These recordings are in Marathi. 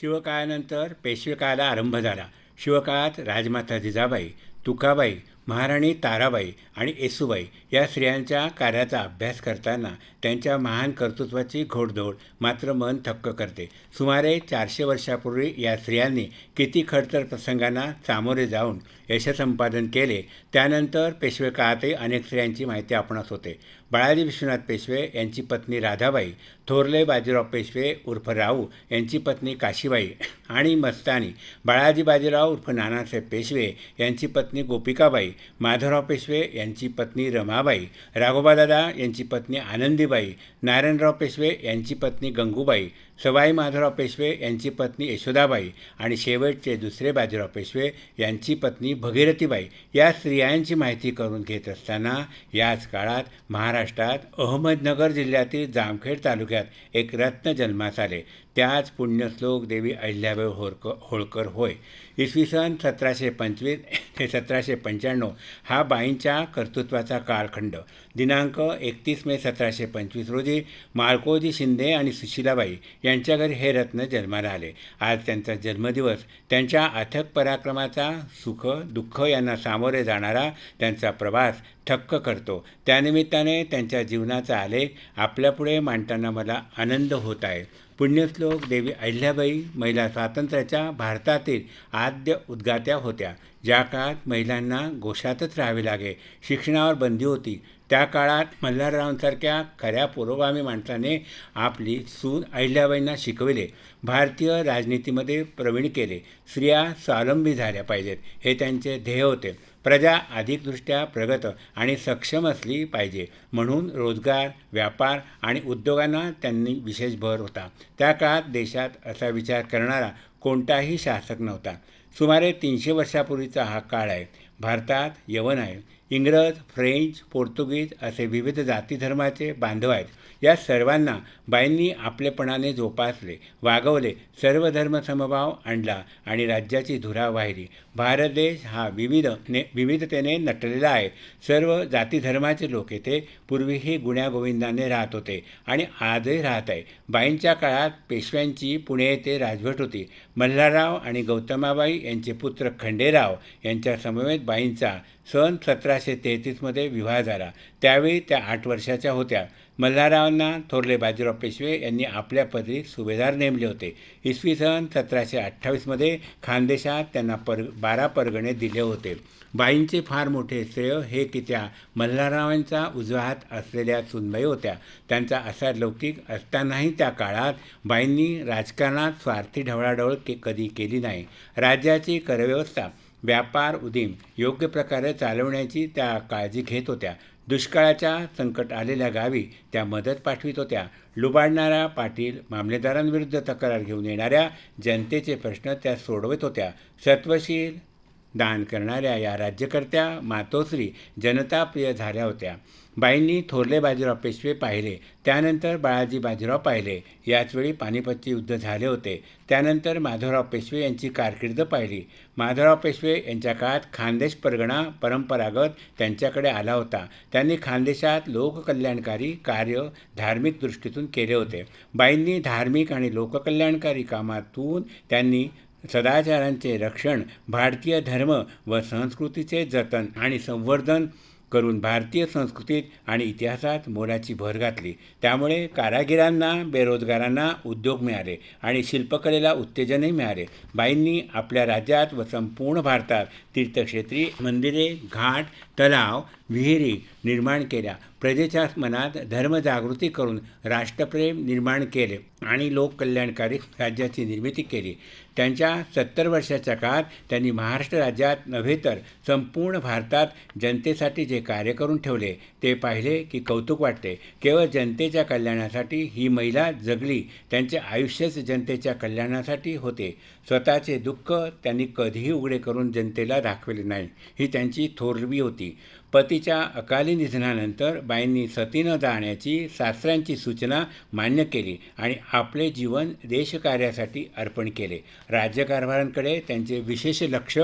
शिवकाळानंतर पेशवेकाळाला आरंभ झाला. शिवकाळात राजमाता जिजाबाई तुकाबाई महाराणी ताराबाई आणि येसूबाई या स्त्रियांच्या कार्याचा अभ्यास करताना त्यांच्या महान कर्तृत्वाची घोडदौड मात्र मन थक्क करते. सुमारे चारशे वर्षापूर्वी या स्त्रियांनी किती खडतर प्रसंगांना सामोरे जाऊन यशसंपादन केले त्यानंतर पेशवे काळातही अनेक स्त्रियांची माहिती आपणास होते. बाळाजी विश्वनाथ पेशवे यांची पत्नी राधाबाई थोरले बाजीराव पेशवे उर्फ राऊ यांची पत्नी काशीबाई आणि मस्तानी बाळाजी बाजीराव उर्फ नानासाहेब पेशवे यांची पत्नी गोपिकाबाई माधवराव पेशवे यांची पत्नी रमाबाई राघोबादादा यांची पत्नी आनंदीबाई नारायणराव पेशवे यांची पत्नी गंगूबाई सवाई माधवराव पेशवे यांची पत्नी यशोदाबाई आणि शेवटचे दुसरे बाजीराव पेशवे यांची पत्नी भगीरथीबाई या स्त्रियांची माहिती करून घेत असताना याच काळात महाराष्ट्रात अहमदनगर जिल्ह्यातील जामखेड तालुक्यात एक रत्न जन्मास आले. त्याच पुण्यश्लोक देवी अहिल्याबाई होळकर होळकर होय. इसवी सन सतराशे पंचवीस ते सतराशे पंच्याण्णव हा बाईंच्या कर्तृत्वाचा कालखंड. दिनांक एकतीस मे सतराशे पंचवीस रोजी माळकोजी शिंदे आणि सुशीलाबाई यांच्या घरी हे रत्न जन्माला आले. आज त्यांचा जन्मदिवस. त्यांच्या अथक पराक्रमाचा सुख दुःख यांना सामोरे जाणारा त्यांचा प्रवास थक्क करतो. त्यानिमित्ताने त्यांच्या जीवनाचा आलेख आपल्यापुढे मांडताना मला आनंद होत आहे. पुण्यश्लोक देवी अहिल्याबाई महिला स्वातंत्र्याच्या भारतातील आद्य उद्गात्या होत्या. ज्या काळात महिलांना गोशातच राहावे लागे शिक्षणावर बंदी होती त्या काळात मल्हाररावांसारख्या खऱ्या पुरोगामी माणसाने आपली सून अहिल्याबाईंना शिकविले. भारतीय राजनीतीमध्ये प्रवीण केले. स्त्रिया स्वावलंबी झाल्या पाहिजेत हे त्यांचे ध्येय होते. प्रजा अधिकदृष्ट्या प्रगत आणि सक्षम असली पाहिजे. म्हणून रोजगार व्यापार आणि उद्योगांना त्यांनी विशेष भर होता. त्या काळात देशात असा विचार करणारा कोणताही शासक नव्हता. सुमारे तीनशे वर्षापूर्वीचा हा काळ आहे. भारतात यवन आहे इंग्रज फ्रेंच पोर्तुगीज असे विविध जातीधर्माचे बांधव आहेत. या सर्वांना बाईंनी आपलेपणाने जोपासले वागवले सर्व धर्म समभाव आणला आणि राज्याची धुरा वाहिली. भारत देश हा विविध ने विविधतेने नटलेला आहे. सर्व जातीधर्माचे लोक येथे पूर्वीही गुण्यागोविंदाने राहत होते आणि आजही राहत आहे. बाईंच्या काळात पेशव्यांची पुणे येथे राजवट होती. मल्हारराव आणि गौतमाबाई यांचे पुत्र खंडेराव यांच्यासमवेत बाईंचा सन सतराशे तेहतीसमध्ये विवाह झाला. त्यावेळी त्या आठ वर्षाच्या होत्या. मल्हाररावांना थोरले बाजीराव पेशवे यांनी आपल्या पदरी सुभेदार नेमले होते. इसवी सन सतराशे अठ्ठावीसमध्ये खानदेशात त्यांना पर बारा परगणे दिले होते. बाईंचे फार मोठे श्रेय हे की त्या मल्हाररावांचा उजवा हात असलेल्या सुनबाई होत्या. त्यांचा असा लौकिक असतानाही त्या काळात बाईंनी राजकारणात स्वार्थी ढवळाढवळ के कधी केली नाही. राज्याची करव्यवस्था व्यापार उदीम योग्य प्रकारे चालवण्याची त्या काळजी घेत होत्या. दुष्काळाच्या संकट आलेल्या गावी त्या मदत पाठवित होत्या. लुबाडणाऱ्या पाटील मामलेदारांविरुद्ध तक्रार घेऊन येणाऱ्या जनतेचे प्रश्न त्या सोडवत होत्या. सत्वशील दान करणाऱ्या या राज्यकर्त्या मातोश्री जनताप्रिय झाल्या होत्या. बाईंनी थोरले बाजीराव पेशवे पाहिले. त्यानंतर बाळाजी बाजीराव पाहिले. याचवेळी पानिपतचे युद्ध झाले होते. त्यानंतर माधवराव पेशवे यांची कारकीर्द पाहिली. माधवराव पेशवे यांच्या काळात खानदेश परगणा परंपरागत त्यांच्याकडे आला होता. त्यांनी खानदेशात लोककल्याणकारी कार्य धार्मिक दृष्टीतून केले होते. बाईंनी धार्मिक आणि लोककल्याणकारी कामातून त्यांनी सदाचारांचे रक्षण भारतीय धर्म व संस्कृतीचे जतन आणि संवर्धन करून भारतीय संस्कृतीत आणि इतिहासात मोलाची भर घातली. त्यामुळे कारागिरांना बेरोजगारांना उद्योग मिळाले आणि शिल्पकलेला उत्तेजनही मिळाले. बाईंनी आपल्या राज्यात व संपूर्ण भारतात तीर्थक्षेत्री मंदिरे घाट तलाव विहिरी निर्माण केल्या. प्रजेच्या मनात धर्मजागृती करून राष्ट्रप्रेम निर्माण केले आणि लोककल्याणकारी राज्याची निर्मिती केली. त्यांच्या सत्तर वर्षाच्या काळात त्यांनी महाराष्ट्र राज्यात नव्हे तर संपूर्ण भारतात जनतेसाठी जे कार्य करून ठेवले ते पाहिले की कौतुक वाटते. केवळ जनतेच्या कल्याणासाठी ही महिला जगली त्यांचे आयुष्यच जनतेच्या कल्याणासाठी होते. स्वतःचे दुःख त्यांनी कधीही उघडे करून जनतेला दाखवले नाही. ही त्यांची थोरवी होती. पतीच्या अकाली निधनानंतर बाईंनी सती न जाण्याची सासऱ्यांची सूचना मान्य केली आणि आपले जीवन देशकार्यासाठी अर्पण केले. राज्यकारभारांकडे त्यांचे विशेष लक्ष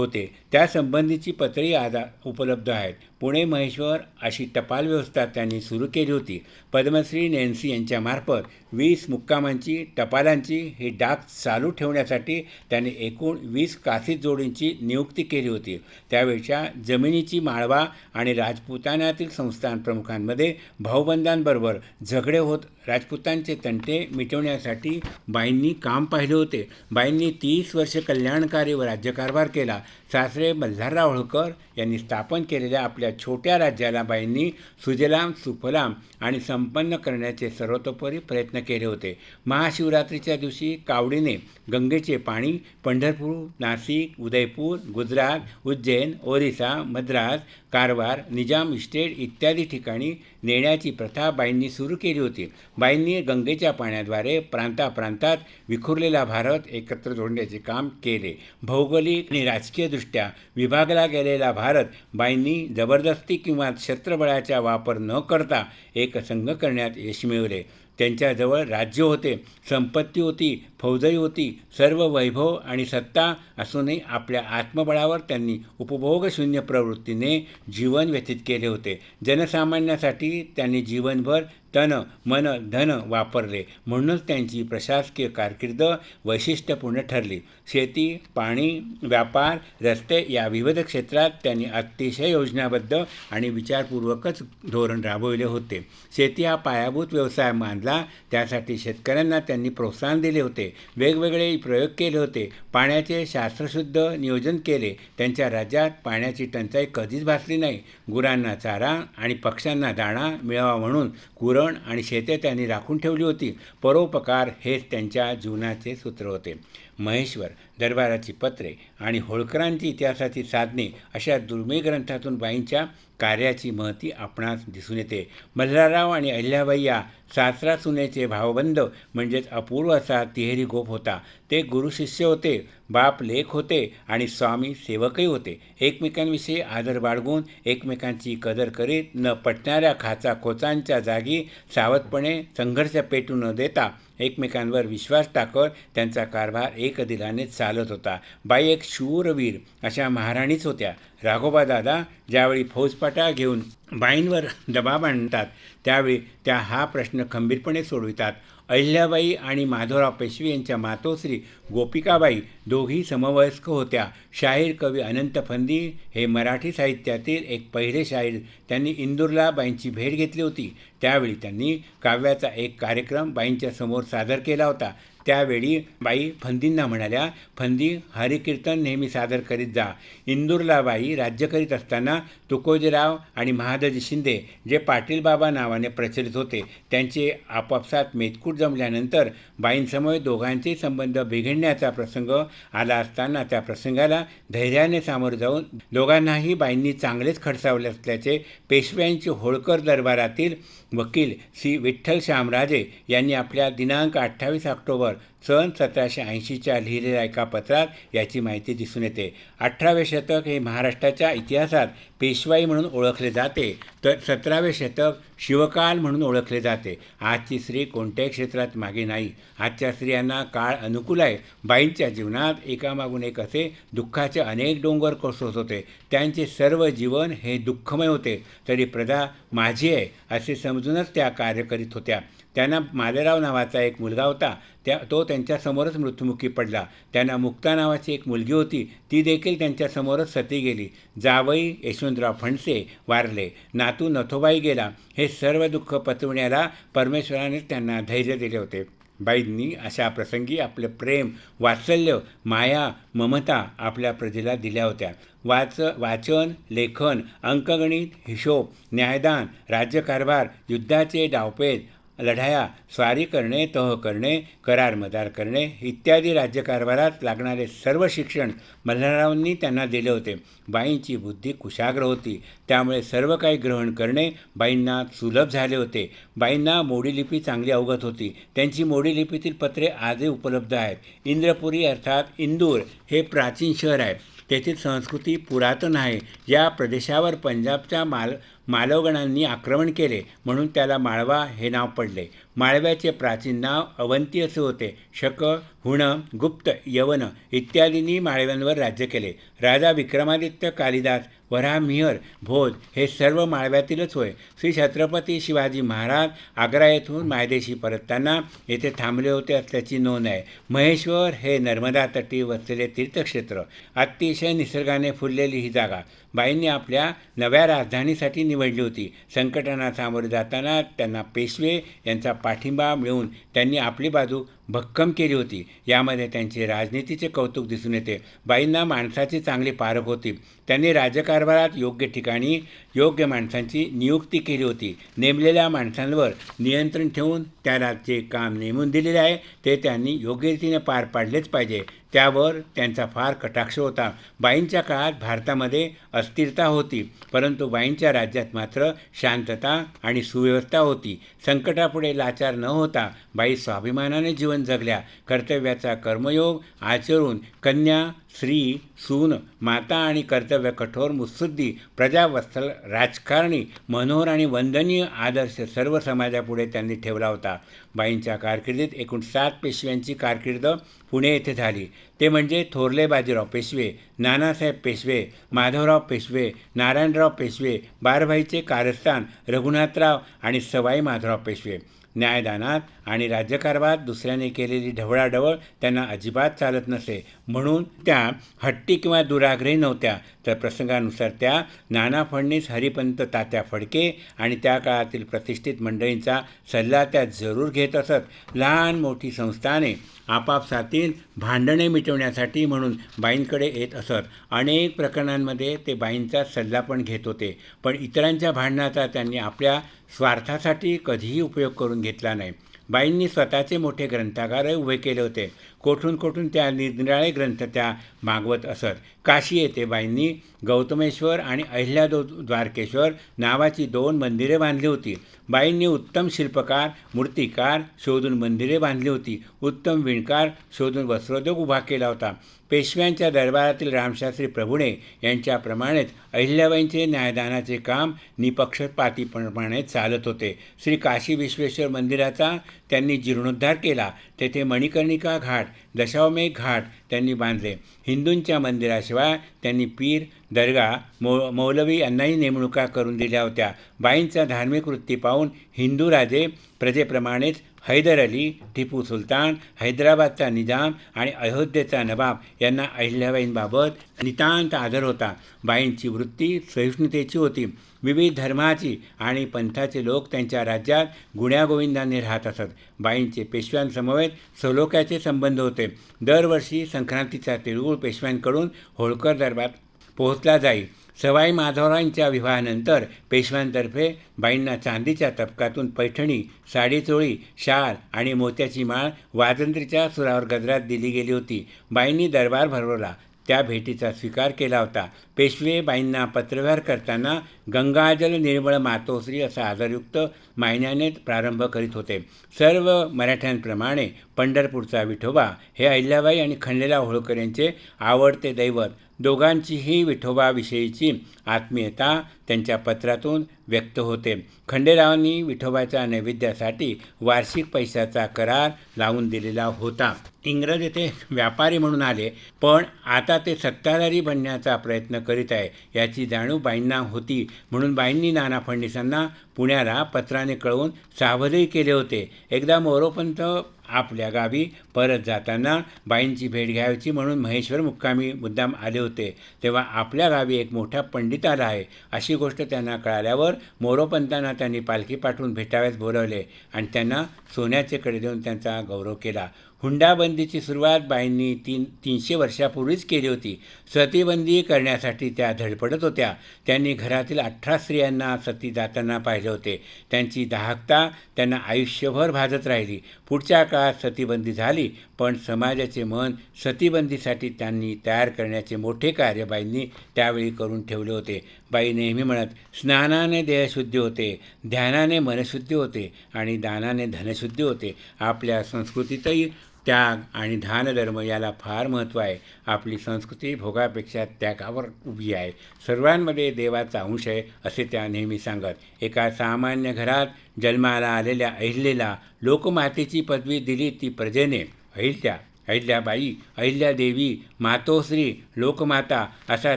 होते. त्यासंबंधीची पत्रही आदा उपलब्ध आहेत. पुणे महेश्वर अशी टपाल व्यवस्था त्यांनी सुरू केली होती. पद्मश्री नेन्सी यांच्यामार्फत वीस मुक्कामांची टपालांची ही डाक चालू ठेवण्यासाठी त्यांनी एकूण वीस कासीद जोडींची नियुक्ती केली होती. त्यावेळच्या जमिनीची माळवा आणि राजपुतान्यातील संस्थान प्रमुखांमध्ये भाऊबंधांबरोबर झगडे होत राजपुतांचे तंटे मिटवण्यासाठी बाईंनी काम पाहिले होते. बाईंनी तीस वर्ष कल्याणकारी व राज्यकारभार केला. सासरे मल्हारराव होळकर यांनी स्थापन केलेल्या आपल्या छोट्या राज्याला बाईंनी सुजलाम सुफलाम आणि संपन्न करण्याचे सर्वतोपरी प्रयत्न केले होते. महाशिवरात्रीच्या दिवशी कावडीने गंगेचे पाणी पंढरपूर नाशिक उदयपूर गुजरात उज्जैन ओरिसा मद्रास कारवार निजाम इस्टेट इत्यादी ठिकाणी नेण्याची प्रथा बाईंनी सुरू केली होती. बाईंनी गंगेच्या पाण्याद्वारे प्रांताप्रांतात विखुरलेला भारत एकत्र जोडण्याचे काम केले. भौगोलिक आणि राजकीयदृष्ट्या विभागला गेलेला भारत बाईंनी जबरदस्ती किंवा क्षेत्रबळाचा वापर न करता एक संघ करण्यात यश मिळवले. त्यांच्याजवळ राज्य होते संपत्ती होती फौजही होती. सर्व वैभव आणि सत्ता असूनही आपल्या आत्मबळावर त्यांनी उपभोगशून्य प्रवृत्तीने जीवन व्यतीत केले होते. जनसामान्यासाठी त्यांनी जीवनभर तन मन धन वापरले. म्हणूनच त्यांची प्रशासकीय कारकीर्द वैशिष्ट्यपूर्ण ठरली. शेती पाणी व्यापार रस्ते या विविध क्षेत्रात त्यांनी अतिशय योजनाबद्ध आणि विचारपूर्वकच धोरण राबविले होते. शेती हा पायाभूत व्यवसाय मानला. त्यासाठी शेतकऱ्यांना त्यांनी प्रोत्साहन दिले होते. वेगवेगळे प्रयोग केले होते. पाण्याचे शास्त्रशुद्ध नियोजन केले. त्यांच्या राज्यात पाण्याची टंचाई कधीच भासली नाही. गुरांना चारा आणि पक्ष्यांना दाणा मिळावा म्हणून कुरण आणि शेते त्यांनी राखून ठेवली होती. परोपकार हेच त्यांच्या जीवनाचे सूत्र होते. महेश्वर दरबाराची पत्रे आणि होळकरांची इतिहासाची साधने अशा दुर्मिळ ग्रंथातून बाईंच्या कार्याची महती आपणास दिसून येते. मल्हारराव आणि अहिल्याबाई या सासरा सुनेचे भावबंध म्हणजेच अपूर्व असा तिहेरी गोप होता. ते गुरुशिष्य होते बाप लेख होते आणि स्वामी सेवकही होते. एकमेकांविषयी आदर बाळगून एकमेकांची कदर करीत न पटणाऱ्या खाचा खोचांच्या जागी सावधपणे संघर्ष पेटू न देता एकमेकांवर विश्वास टाकत त्यांचा कारभार एक दिलाने चालत होता. बाई एक शूरवीर अशा महाराणीच होत्या. राघोबा दादा ज्यावेळी फौजपाटा घेऊन बाईंवर दबाव आणतात त्यावेळी त्या हा प्रश्न खंबीरपणे सोडवितात. अहिल्याबाई आणि माधवराव पेशवे यांच्या मातोश्री गोपिकाबाई दोघी समवयस्क होत्या. शाहीर कवी अनंत फंदी हे मराठी साहित्यातील एक पहिले शाहीर. त्यांनी इंदूरला बाईंची भेट घेतली होती. त्यावेळी त्यांनी काव्याचा एक कार्यक्रम बाईंच्या समोर सादर केला होता. त्यावेळी बाई फंदींना म्हणाल्या फंदी हरिकीर्तन नेहमी सादर करीत जा. इंदूरला बाई राज्य करीत असताना तुकोजीराव आणि महादजी शिंदे जे पाटीलबाबा नावाने प्रचलित होते त्यांचे आपापसात मेतकूट जमल्यानंतर बाईंसमोर दोघांचे संबंध बिघडण्याचा प्रसंग आला असताना त्या प्रसंगाला धैर्याने सामोरं जाऊन दोघांनाही बाईंनी चांगलेच खडसावले असल्याचे पेशव्यांचे होळकर दरबारातील वकील श्री विठ्ठल श्यामराजे यांनी आपल्या दिनांक अठ्ठावीस ऑक्टोबर सन सतराशे ऐंशीच्या लिहिलेल्या एका पत्रात याची माहिती दिसून येते. अठरावे शतक हे महाराष्ट्राच्या इतिहासात पेशवाई म्हणून ओळखले जाते. तर सतरावे शतक शिवकाल म्हणून ओळखले जाते. आजची स्त्री कोणत्याही क्षेत्रात मागे नाही. आजच्या स्त्रियांना काळ अनुकूल आहे. बाईंच्या जीवनात एकामागून एक असे दुःखाचे अनेक डोंगर कोसळत होते. त्यांचे सर्व जीवन हे दुःखमय होते. तरी प्रदा माझी आहे असे समजूनच त्या कार्य करीत होत्या. त्यांना मालेराव नावाचा एक मुलगा होता. त्या तो त्यांच्यासमोरच मृत्युमुखी पडला. त्यांना मुक्ता नावाची एक मुलगी होती. ती देखील त्यांच्यासमोरच सती गेली. जावई यशवंतराव फणसे वारले. नातू नथोबाई गेला. हे सर्व दुःख पचवण्याला परमेश्वरानेच त्यांना धैर्य दिले होते. बाईंनी अशा प्रसंगी आपलं प्रेम वात्सल्य माया ममता आपल्या प्रजेला दिल्या होत्या. वाच वाचन लेखन अंकगणित हिशोब न्यायदान राज्यकारभार युद्धाचे डावपेच लढाया स्वारी करणे तह करणे करार मदार करणे इत्यादी राज्यकारभारात लागणारे सर्व शिक्षण मल्हाररावांनी त्यांना दिले होते. बाईंची बुद्धी कुशाग्र होती. त्यामुळे सर्व काही ग्रहण करणे बाईंना सुलभ झाले होते. बाईंना मोडी लिपी चांगली अवगत होती. त्यांची मोडी लिपीतील पत्रे आजही उपलब्ध आहेत. इंद्रपुरी अर्थात इंदूर हे प्राचीन शहर आहे. तेथील संस्कृती पुरातन आहे. या प्रदेशावर पंजाबच्या माल मालवगणांनी आक्रमण केले म्हणून त्याला माळवा हे नाव पडले. माळव्याचे प्राचीन नाव अवंती असे होते. शक हुण गुप्त यवन इत्यादींनी माळव्यांवर राज्य केले. राजा विक्रमादित्य कालिदास वराहमिहर भोज हे सर्व माळव्यातीलच होय. श्री छत्रपती शिवाजी महाराज आग्रा येथून मायदेशी परतताना येथे थांबले होते असल्याची नोंद आहे. महेश्वर हे नर्मदा तटी वसलेले तीर्थक्षेत्र. अतिशय निसर्गाने फुललेली ही जागा. बाईंनी आपल्या नव्या राजधानीसाठी निवडली होती. संकटांना सामोरे जाताना त्यांना पेशवे यांचा पाठिंबा मिळवून त्यांनी आपली बाजू भक्कम केली होती. यामध्ये त्यांचे राजनीतीचे कौतुक दिसून येते. बाईंना माणसाची चांगली पारख होती. त्यांनी राज्यकारभारात योग्य ठिकाणी योग्य माणसांची नियुक्ती केली होती. नेमलेल्या माणसांवर नियंत्रण ठेवून त्याला जे काम नेमून दिलेले आहे ते त्यांनी योग्य रीतीने पार पाडलेच पाहिजे. त्यावर त्यांचा फार कटाक्ष होता. बाईंच्या काळात भारतामध्ये अस्थिरता होती परंतु बाईंच्या राज्यात मात्र शांतता आणि सुव्यवस्था होती. संकटापुढे लाचार न होता बाई स्वाभिमानाने जीवन जगल्या. कर्तव्याचा कर्मयोग आचरून कन्या स्त्री सून माता आणि कर्तव्य कठोर मुत्सुद्धी प्रजावत्सल राजकारणी मनोहर आणि वंदनीय आदर्श सर्व समाजापुढे त्यांनी ठेवला होता. बाईंच्या कारकिर्दीत एकूण सात पेशव्यांची कारकीर्द पुणे येथे झाली. ते म्हणजे थोरले बाजीराव पेशवे नानासाहेब पेशवे माधवराव पेशवे नारायणराव पेशवे बारभाईचे कारस्थान रघुनाथराव आणि सवाई माधवराव पेशवे. न्यायदानात आणि राज्यकारभारात दुसऱ्याने केलेली ढवळाढवळ त्यांना अजिबात चालत नसे. म्हणून त्या हट्टी किंवा दुराग्रही नव्हत्या. तर प्रसंगानुसार त्या नाना फडणीस हरिपंत तात्या फडके आणि त्या काळातील प्रतिष्ठित मंडळींचा सल्ला त्या जरूर घेत असत. लहान मोठी संस्थाने आपापसातील भांडणे मिटवण्यासाठी म्हणून बाईंकडे येत असत. अनेक प्रकरणांमध्ये ते बाईंचा सल्ला पण घेत होते. पण इतरांच्या भांडणाचा त्यांनी आपल्या स्वार्थासाठी कधीही उपयोग करून घेतला नाही. बाईंनी स्वतःचे मोठे ग्रंथागारही उभे केले होते. कोठून कोठून त्या निरनिराळे ग्रंथ त्या मागवत असत. काशी येथे बाईंनी गौतमेश्वर आणि अहिल्यादो द्वारकेश्वर नावाची दोन मंदिरे बांधली होती. बाईंनी उत्तम शिल्पकार मूर्तिकार शोधून मंदिरे बांधली होती. उत्तम विणकार शोधून वस्त्रोद्योग उभा केला होता. पेशव्यांच्या दरबारातील रामशास्त्री प्रभुणे यांच्याप्रमाणेच अहिल्याबाईंचे न्यायदानाचे काम निपक्षपातीप्रमाणे चालत होते. श्री काशी विश्वेश्वर मंदिराचा त्यांनी जीर्णोद्धार केला. तेथे मणिकर्णिका घाट दशावमेघ घाट त्यांनी बांधले. हिंदूंच्या मंदिराशिवाय त्यांनी पीर दर्गा मौ मौलवी यांनाही नेमणुका करून दिल्या होत्या. बाईंचा धार्मिक वृत्ती पाहून हिंदू राजे प्रजेप्रमाणेच हैदर अली टिपू सुलतान हैदराबादचा निजाम आणि अयोध्येचा नवाब यांना अहिल्याबाईंबाबत नितांत आदर होता. बाईंची वृत्ती सहिष्णुतेची होती. विविध धर्माची आणि पंथाचे लोक त्यांच्या राज्यात गुण्यागोविंदांनी राहत असत. बाईंचे पेशव्यांसमवेत सलोख्याचे संबंध होते. दरवर्षी संक्रांतीचा तिळगुळ पेशव्यांकडून होळकर दरबार पोहोचला जाई. सवाई माधवरावांच्या विवाहानंतर पेशव्यांतर्फे बाईंना चांदीच्या तपकातून पैठणी साडीचोळी शाल आणि मोत्याची माळ वाजंत्रीच्या सुरावर गजरात दिली गेली होती. बाईंनी दरबार भरवला. त्या भेटीचा स्वीकार केला होता. पेशवेबाईंना पत्रव्यवहार करताना गंगाजल निर्मळ मातोश्री असा आदरयुक्त मायन्याने प्रारंभ करीत होते. सर्व मराठ्यांप्रमाणे पंढरपूरचा विठोबा. हे अहिल्याबाई आणि खंडेराव होळकर यांचे आवडते दैवत. दोघांचीही विठोबाविषयीची आत्मीयता त्यांच्या पत्रातून व्यक्त होते. खंडेरावांनी विठोबाच्या नैवेद्यासाठी वार्षिक पैशाचा करार लावून दिलेला होता. इंग्रज येथे व्यापारी म्हणून आले पण आता ते सत्ताधारी बनण्याचा प्रयत्न करीत आहे याची जाणीव बाईंना होती. म्हणून बाईंनी नाना फडणीसांना पुण्याला पत्राने कळवून सावधही केले होते. एकदा मोरोपंत आपल्या गावी परत जाताना बाईंची भेट घ्यायची म्हणून महेश्वर मुक्कामी मुद्दाम आले होते. तेव्हा आपल्या गावी एक मोठा पंडित आला आहे. अशी गोष्ट त्यांना कळाल्यावर मोरोपंतांना त्यांनी पालखी पाठवून भेटाव्यास बोलवले आणि त्यांना सोन्याचे कडे देऊन त्यांचा गौरव केला. हुंडाबंदीची सुरुवात बाईंनी तीन तीनशे वर्षापूर्वीच केली होती. सतीबंदी करण्यासाठी त्या धडपडत होत्या. त्यांनी घरातील अठरा स्त्रियांना सती जाताना पाहिले होते. त्यांची दाहकता त्यांना आयुष्यभर भाजत राहिली. पुढच्या काळात सतीबंदी झाली पण समाजाचे मन सतीबंदीसाठी त्यांनी तयार करण्याचे मोठे कार्य बाईंनी त्यावेळी करून ठेवले होते. बाई नेहमी म्हणत स्नानाने देहशुद्धी होते ध्यानाने मनशुद्धी होते आणि दानाने धनशुद्धी होते. आपल्या संस्कृतीतही त्याग आणि दानधर्म याला फार महत्त्व आहे. आपली संस्कृती भोगापेक्षा त्यागावर उभी आहे. सर्वांमध्ये देवाचा अंश आहे असे त्या नेहमी सांगत. एका सामान्य घरात जन्माला आलेल्या अहिल्याला लोकमातेची पदवी दिली ती प्रजेने. अहिल्या अहिल्याबाई अहिल्यादेवी मातोश्री लोकमाता असा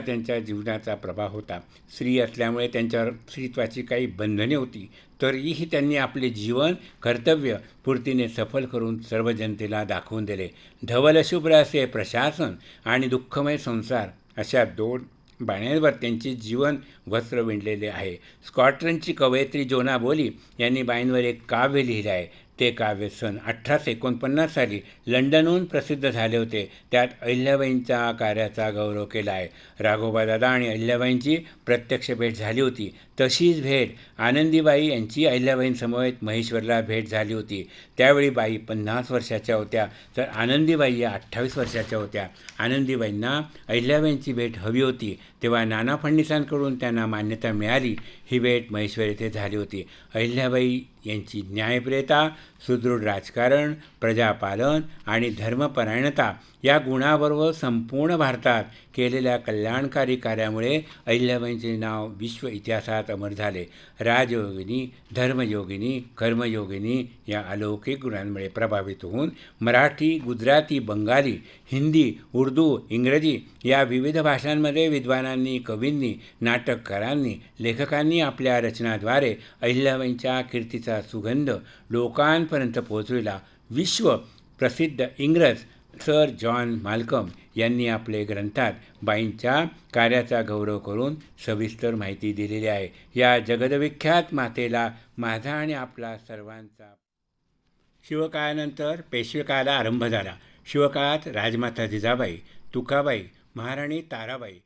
त्यांच्या जीवनाचा प्रभाव होता. स्त्री असल्यामुळे त्यांच्यावर स्त्रीत्वाची काही बंधने होती. तरीही त्यांनी आपले जीवन कर्तव्य पूर्तीने सफल करून सर्व जनतेला दाखवून दिले. धवलशुभ्र असे प्रशासन आणि दुःखमय संसार अशा दोन बाण्यांवर त्यांचे जीवन वस्त्र विणलेले आहे. स्कॉटलंडची कवयित्री जोना बोली यांनी बाईंवर एक काव्य लिहिले आहे. ते काव्य सन अठराशे एकोणपन्नास साली लंडनहून प्रसिद्ध झाले होते. त्यात अहिल्याबाईंच्या कार्याचा गौरव केला आहे राघोबादादा आणि अहिल्याबाईंची प्रत्यक्ष भेट झाली होती. तशीच भेट आनंदीबाई यांची अहिल्याबाईंसमवेत महेश्वरला भेट झाली होती. त्यावेळी बाई पन्नास वर्षाच्या होत्या तर आनंदीबाई या अठ्ठावीस वर्षाच्या होत्या. आनंदीबाईंना अहिल्याबाईंची भेट हवी होती. तेव्हा नाना फडणीसांकडून त्यांना मान्यता मिळाली. ही भेट महेश्वर येथे झाली होती. अहिल्याबाई यांची न्यायप्रियता सुदृढ राजकारण प्रजापालन आणि धर्मपरायणता या गुणाबरोबर संपूर्ण भारतात केलेल्या कल्याणकारी कार्यामुळे अहिल्याबाईंचे नाव विश्व इतिहासात अमर झाले. राजयोगिनी धर्मयोगिनी कर्मयोगिनी या अलौकिक गुणांमुळे प्रभावित होऊन मराठी गुजराती बंगाली हिंदी उर्दू इंग्रजी या विविध भाषांमध्ये विद्वानांनी कवींनी नाटककारांनी लेखकांनी आपल्या रचनाद्वारे अहिल्याबाईंच्या कीर्तीचा सुगंध लोकांपर्यंत पोहोचविला. विश्व प्रसिद्ध इंग्रज सर जॉन माल्कम यांनी आपले ग्रंथात बाईंच्या कार्याचा गौरव करून सविस्तर माहिती दिलेली आहे. या जगदविख्यात मातेला माझा आणि आपला सर्वांचा शिवकाळानंतर पेशवेकाळाला आरंभ झाला. शिवकाळात राजमाता जिजाबाई तुकाबाई महाराणी ताराबाई